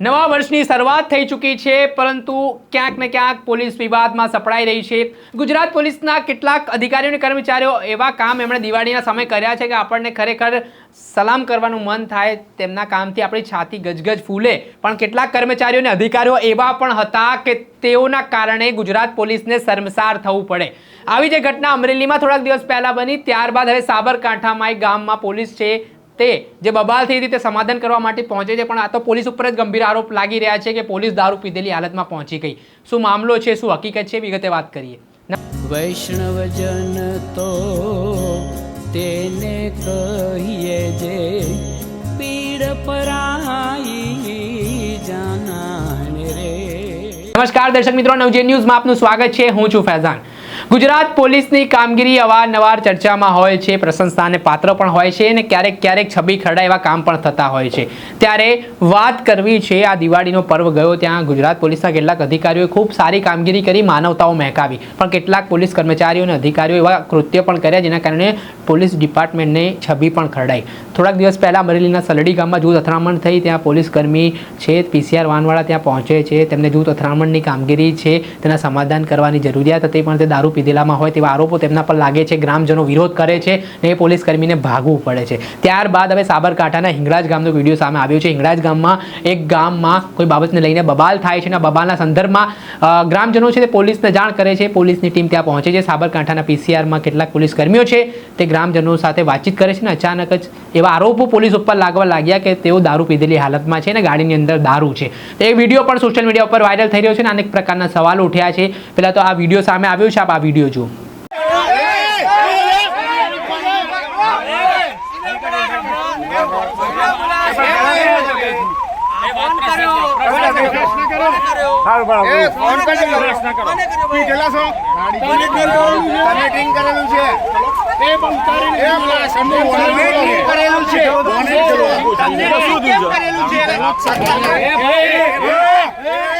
નવા વર્ષની શરૂઆત થઈ ચૂકી છે, પરંતુ ક્યાંક ને ક્યાંક પોલીસ વિવાદમાં સપડાઈ રહી છે. ગુજરાત પોલીસના કેટલાક અધિકારીઓ અને કર્મચારીઓ એવા કામ એમણે દિવાળીના સમય કર્યા છે કે આપણને ખરેખર સલામ કરવાનું મન થાય તેમના કામથી આપણી છાતી ગજગજ ફૂલે. પણ કેટલાક કર્મચારીઓ અને અધિકારીઓ એવા પણ હતા કે તેઓના કારણે ગુજરાત પોલીસને શર્મસાર થવું પડે. આવી જે ઘટના અમરેલીમાં થોડાક દિવસ પહેલાં બની, ત્યારબાદ હવે સાબરકાંઠામાં એક ગામમાં પોલીસ છે. તે જે બબાલ થઈ હતી તે સમાધાન કરવા માટે પહોંચે છે પણ આ તો પોલીસ ઉપર જ ગંભીર આરોપ લાગી રહ્યા છે કે પોલીસ દારૂ પીધેલી હાલતમાં પહોંચી ગઈ. શું મામલો છે શું હકીકત છે વિગતે વાત કરીએ. વૈષ્ણવજન તો તેને કહીએ જે પીડ પરાઈ જાના નમસ્કાર દર્શક મિત્રો નવજે ન્યૂઝમાં આપનું સ્વાગત છે. હું છું ફૈઝાન. ગુજરાત પોલીસની કામગીરી અવારનવાર ચર્ચામાં હોય છે, પ્રશંસાને પાત્ર પણ હોય છે અને ક્યારેક ક્યારેક છબી ખરડા એવા કામ પણ થતા હોય છે. ત્યારે વાત કરવી છે, આ દિવાળીનો પર્વ ગયો ત્યાં ગુજરાત પોલીસના કેટલાક અધિકારીઓએ ખૂબ સારી કામગીરી કરી, માનવતાઓ મહેકાવી. પણ કેટલાક પોલીસ કર્મચારીઓ અને અધિકારીઓ એવા કૃત્ય પણ કર્યા જેના કારણે પોલીસ ડિપાર્ટમેન્ટની છબી પણ ખરડાઈ. થોડાક દિવસ પહેલાં અમરેલીના સલડી ગામમાં જૂથ અથડામણ થઈ, ત્યાં પોલીસ કર્મી છે પીસીઆર વાનવાળા ત્યાં પહોંચે છે. તેમને જૂથ અથડામણની કામગીરી છે, તેના સમાધાન કરવાની જરૂરિયાત હતી, પણ તે દારૂ પીધેલામાં હોય તેવા આરોપો તેમના પર લાગે છે, ગ્રામજનો વિરોધ કરે છે ને એ પોલીસ કર્મીને ભાગવું પડે છે. ત્યારબાદ હવે સાબરકાંઠાના હિંગળાજ ગામનો વીડિયો સામે આવ્યો છે. હિંગળાજ ગામમાં એક ગામમાં કોઈ બાબતને લઈને બબાલ થાય છે અને બબાલના સંદર્ભમાં ગ્રામજનો છે તે પોલીસને જાણ કરે છે. પોલીસની ટીમ ત્યાં પહોંચે છે. સાબરકાંઠાના પીસીઆરમાં કેટલાક પોલીસ કર્મીઓ છે તે ગ્રામજનો સાથે વાતચીત કરે છે ને અચાનક જ એવા આરોપો પોલીસ ઉપર લાગવા લાગ્યા કે તેઓ દારૂ પીધેલી હાલતમાં છે ને ગાડીની અંદર દારૂ છે. તો એ વીડિયો પણ સોશિયલ મીડિયા ઉપર વાયરલ થઈ રહ્યો છે ને અનેક પ્રકારના સવાલો ઉઠ્યા છે. પહેલાં તો આ વીડિયો સામે આવ્યો છે. આપ આ વીડિયો જુઓ. ફોન છો. ડ્રિંક કરેલું છે. એ પેલા સમૂહ ડ્રિંક કરેલું છે. તમને શું કરેલું છે. કેમ છે. તમે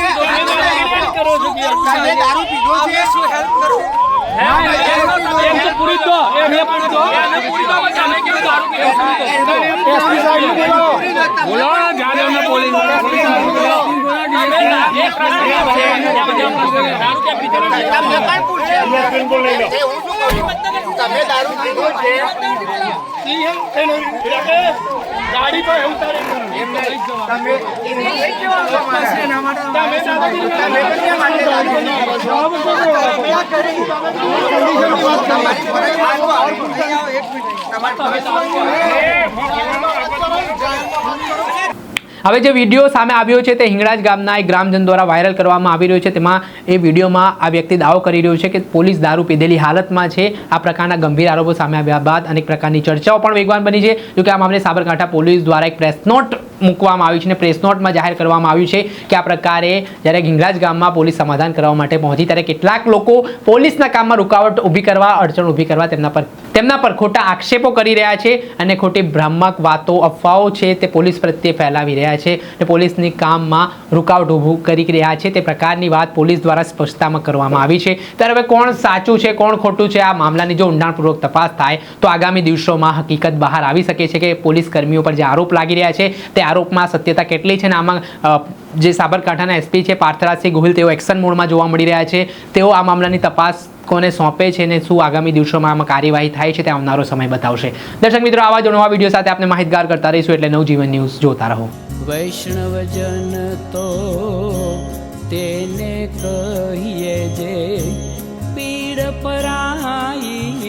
તમે દારૂ પીધો છે શું હેલ્પ કરું દારૂ પીધો દારૂ પીધો છો? તમારી ફરજ આવો, હવે જે વીડિયો સામે આવ્યો છે તે હિંગળાજ ગામના એક ગ્રામજન દ્વારા વાયરલ કરવામાં આવી રહ્યો છે. તેમાં એ વિડીયોમાં આ વ્યક્તિ દાવો કરી રહ્યો છે કે પોલીસ દારૂ પીધેલી હાલતમાં છે. આ પ્રકારના ગંભીર આરોપો સામે આવ્યા બાદ અનેક પ્રકારની ચર્ચાઓ પણ વેગવાન બની છે. જો કે આ મામલે સાબરકાંઠા પોલીસ દ્વારા એક પ્રેસ નોટ મૂકવામાં આવી છે અને પ્રેસ નોટમાં જાહેર કરવામાં આવ્યું છે કે આ પ્રકારે જ્યારે ગિંગરાજ ગામમાં પોલીસ સમાધાન કરવા માટે પહોંચી, ત્યારે કેટલાક લોકો પોલીસના કામમાં રૂકાવટ ઊભી કરવા, અડચણ ઊભી કરવા તેમના પર તેમના પર ખોટા આક્ષેપો કરી રહ્યા છે અને ખોટી ભ્રામક વાતો, અફવાઓ છે તે પોલીસ પ્રત્યે ફેલાવી રહ્યા છે અને પોલીસની કામમાં રૂકાવટ ઊભું કરી રહ્યા છે. તે પ્રકારની વાત પોલીસ દ્વારા સ્પષ્ટતામાં કરવામાં આવી છે. ત્યારે હવે કોણ સાચું છે, કોણ ખોટું છે? આ મામલાની જો ઊંડાણપૂર્વક તપાસ થાય, તો આગામી દિવસોમાં હકીકત બહાર આવી શકે છે કે પોલીસ કર્મીઓ પર જે આરોપ લાગી રહ્યા છે, તે આરોપમાં સત્યતા કેટલી છે અને આમાં જે સાબરકાંઠાના એસપી છે, પાર્થરાજસિંહ ગોહિલ, તેઓ એક્શન મોડમાં જોવા મળી રહ્યા છે. તેઓ આ મામલાની તપાસ કોને સોંપે છે ને શું આગામી દિવસોમાં આમાં કાર્યવાહી થાય છે તે આવનારો સમય બતાવશે. દર્શક મિત્રો, આવા જ નવા વીડિયો સાથે આપણે માહિતગાર કરતા રહીશું એટલે નવજીવન ન્યૂઝ જોતા રહો. વૈષ્ણવજન તો તેને કહીએ જે પીડ પરાઈ